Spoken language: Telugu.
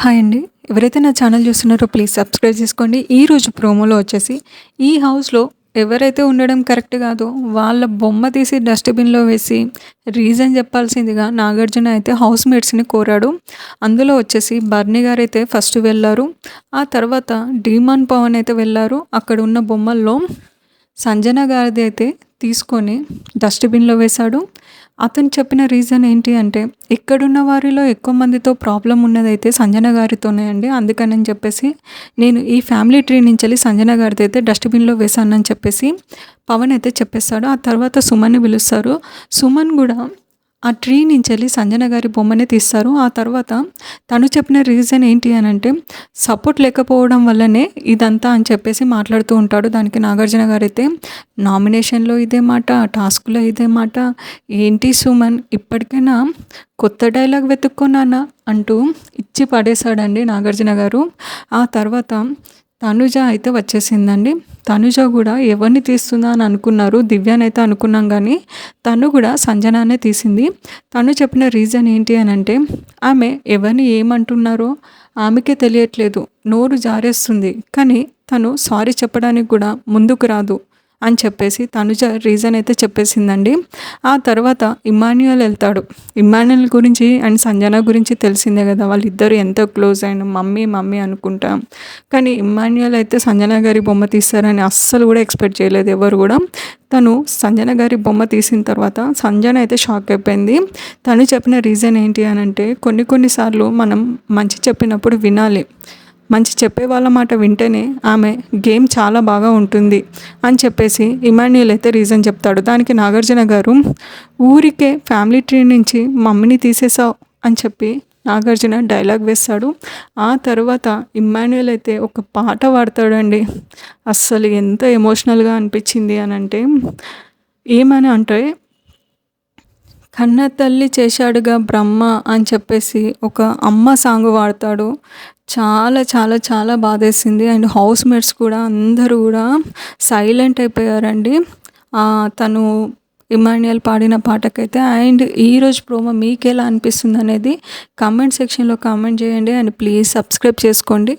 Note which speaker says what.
Speaker 1: హాయ్ అండి. ఎవరైతే నా ఛానల్ చూస్తున్నారో ప్లీజ్ సబ్స్క్రైబ్ చేసుకోండి. ఈరోజు ప్రోమోలో వచ్చేసి ఈ హౌస్లో ఎవరైతే ఉండడం కరెక్ట్ కాదో వాళ్ళ బొమ్మ తీసి డస్ట్బిన్లో వేసి రీజన్ చెప్పాల్సిందిగా నాగార్జున అయితే హౌస్ మేట్స్ని కోరాడు. అందులో వచ్చేసి బర్నీ గారు అయితే ఫస్ట్ వెళ్ళారు. ఆ తర్వాత డీమాన్ పవన్ అయితే వెళ్ళారు. అక్కడ ఉన్న బొమ్మల్లో సంజన గారిది అయితే తీసుకొని డస్ట్బిన్లో వేశాడు. అతను చెప్పిన రీజన్ ఏంటి అంటే ఇక్కడున్న వారిలో ఎక్కువ మందితో ప్రాబ్లం ఉన్నదైతే సంజన గారితోనే అండి. అందుకని చెప్పేసి నేను ఈ ఫ్యామిలీ ట్రీ నుంచి వెళ్ళి సంజన గారిది అయితే డస్ట్బిన్లో వేశానని చెప్పేసి పవన్ అయితే చెప్పేస్తాడు ఆ తర్వాత సుమన్ని పిలుస్తారు. సుమన్ కూడా ఆ ట్రీ నుంచి వెళ్ళి సంజన గారి బొమ్మనే తీస్తారు. ఆ తర్వాత తను చెప్పిన రీజన్ ఏంటి అని అంటే సపోర్ట్ లేకపోవడం వల్లనే ఇదంతా అని చెప్పేసి మాట్లాడుతూ ఉంటాడు. దానికి నాగార్జున గారు అయితే నామినేషన్లో ఇదే మాట టాస్క్లో ఇదే మాట ఏంటి సుమన్? ఇప్పటికైనా కొత్త డైలాగ్ వెతుక్కున్నానా అంటూ ఇచ్చి పడేశాడండి నాగార్జున గారు. ఆ తర్వాత తనుజ అయితే వచ్చేసిందండి. తనుజ కూడా ఎవరిని తీస్తుందా అని అనుకున్నారు. దివ్యానైతే అనుకున్నాం కానీ తను కూడా సంజనానే తీసింది. తను చెప్పిన రీజన్ ఏంటి అని అంటే ఆమె ఎవరిని ఏమంటున్నారో ఆమెకే తెలియట్లేదు. నోరు జారేస్తుంది. కానీ తను సారీ చెప్పడానికి కూడా ముందుకు రాదు. అని చెప్పేసి తనుజ రీజన్ అయితే చెప్పేసిందండి. ఆ తర్వాత ఇమాన్యుయల్ వెళ్తాడు. ఇమాన్యుయల్ గురించి అండ్ సంజన గురించి తెలిసిందే కదా వాళ్ళిద్దరు ఎంత క్లోజ్ అయిన మమ్మీ మమ్మీ అనుకుంటాం. కానీ ఇమాన్యుయల్ అయితే సంజన గారి బొమ్మ తీస్తారని అస్సలు కూడా ఎక్స్పెక్ట్ చేయలేదు ఎవరు కూడా. తను సంజన గారి బొమ్మ తీసిన తర్వాత సంజన అయితే షాక్ అయిపోయింది. తను చెప్పిన రీజన్ ఏంటి అని అంటే కొన్ని కొన్నిసార్లు మనం మంచి చెప్పినప్పుడు వినాలి. మంచి చెప్పే వాళ్ళ మాట వింటేనే ఆమె గేమ్ చాలా బాగా ఉంటుంది అని చెప్పేసి ఇమాన్యుయల్ అయితే రీజన్ చెప్తాడు. దానికి నాగార్జున గారు ఊరికే ఫ్యామిలీ ట్రీ నుంచి మమ్మీని తీసేసావు అని చెప్పి నాగార్జున డైలాగ్ వేస్తాడు. ఆ తర్వాత ఇమ్మాన్యుయల్ అయితే ఒక పాట పాడతాడండి. అస్సలు ఎంత ఎమోషనల్గా అనిపించింది అని అంటే ఏమని? అంటే కన్న తల్లి చేశాడుగా బ్రహ్మ అని చెప్పేసి ఒక అమ్మ సాంగ్ వాడతాడు. చాలా చాలా చాలా బాధేసింది. అండ్ హౌస్ మేట్స్ కూడా అందరూ కూడా సైలెంట్ అయిపోయారండి. తను ఇమాన్యుయల్ పాడిన పాటకైతే. అండ్ ఈరోజు ప్రోమో మీకు ఎలా అనిపిస్తుంది అనేది కామెంట్ సెక్షన్లో కామెంట్ చేయండి. అండ్ ప్లీజ్ సబ్స్క్రైబ్ చేసుకోండి.